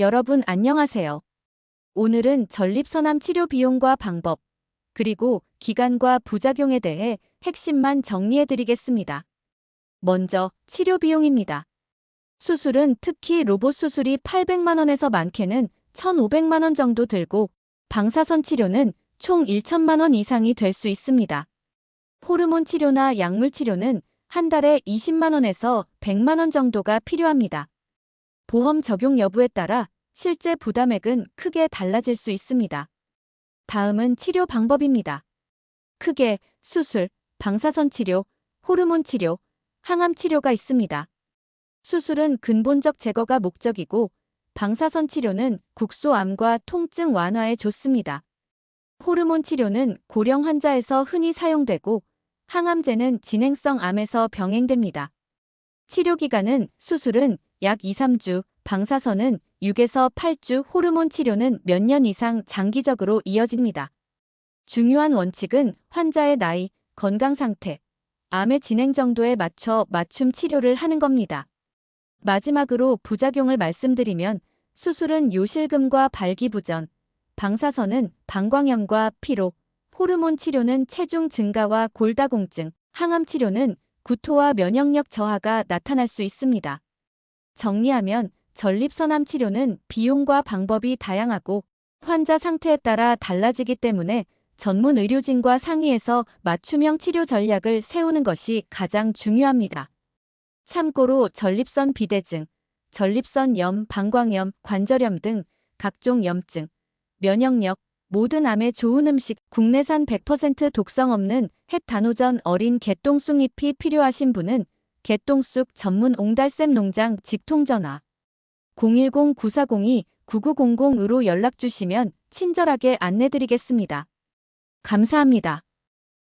여러분 안녕하세요. 오늘은 전립선암 치료 비용과 방법, 그리고 기간과 부작용에 대해 핵심만 정리해 드리겠습니다. 먼저 치료 비용입니다. 수술은 특히 로봇 수술이 800만 원에서 많게는 1,500만 원 정도 들고 방사선 치료는 총 1천만 원 이상이 될 수 있습니다. 호르몬 치료나 약물 치료는 한 달에 20만 원에서 100만 원 정도가 필요합니다. 보험 적용 여부에 따라 실제 부담액은 크게 달라질 수 있습니다. 다음은 치료 방법입니다. 크게 수술, 방사선 치료, 호르몬 치료, 항암 치료가 있습니다. 수술은 근본적 제거가 목적이고 방사선 치료는 국소암과 통증 완화에 좋습니다. 호르몬 치료는 고령 환자에서 흔히 사용되고 항암제는 진행성 암에서 병행됩니다. 치료 기간은 수술은 약 2, 3주, 방사선은 6에서 8주, 호르몬 치료는 몇 년 이상 장기적으로 이어집니다. 중요한 원칙은 환자의 나이, 건강 상태, 암의 진행 정도에 맞춰 맞춤 치료를 하는 겁니다. 마지막으로 부작용을 말씀드리면 수술은 요실금과 발기부전, 방사선은 방광염과 피로, 호르몬 치료는 체중 증가와 골다공증, 항암 치료는 구토와 면역력 저하가 나타날 수 있습니다. 정리하면 전립선암 치료는 비용과 방법이 다양하고 환자 상태에 따라 달라지기 때문에 전문 의료진과 상의해서 맞춤형 치료 전략을 세우는 것이 가장 중요합니다. 참고로 전립선 비대증, 전립선 염, 방광염, 관절염 등 각종 염증, 면역력, 모든 암에 좋은 음식, 국내산 100% 독성 없는 햇 단오전 어린 개똥쑥 잎이 필요하신 분은 개똥쑥 전문 옹달샘 농장 직통전화 010-9402-9900으로 연락 주시면 친절하게 안내드리겠습니다. 감사합니다.